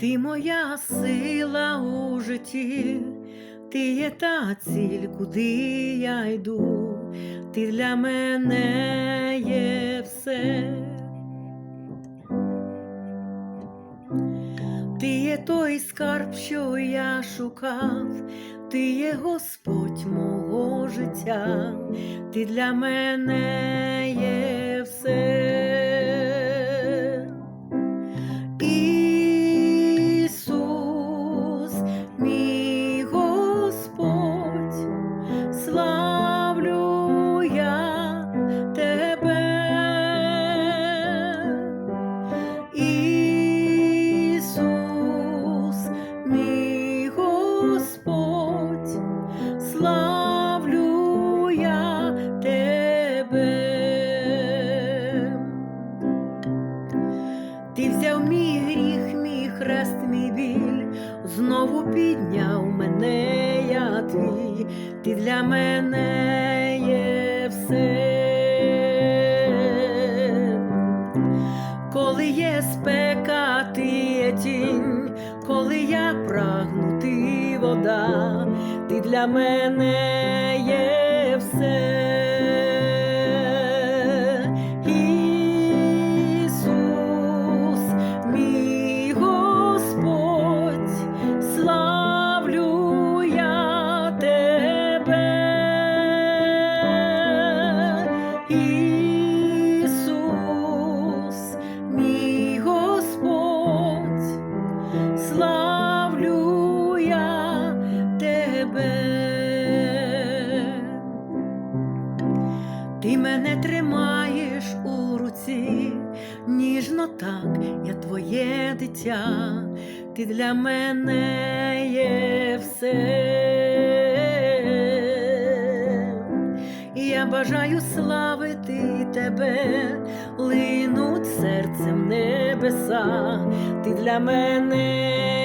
Ти моя сила у житті, ти є та ціль, куди я йду, ти для мене є все. Ти є той скарб, що я шукав, ти є Господь мого життя, ти для мене є все. Славлю я тебе. Ти взяв мій гріх, мій хрест, мій біль, знову підняв мене, я твій, ти для мене є все. Коли є спека, ти є тінь, коли я прагну, вода, ти для мене Ти мене тримаєш у руці, ніжно так, я твоє дитя, ти для мене є все. Я бажаю славити тебе, линуть серцем небеса, ти для мене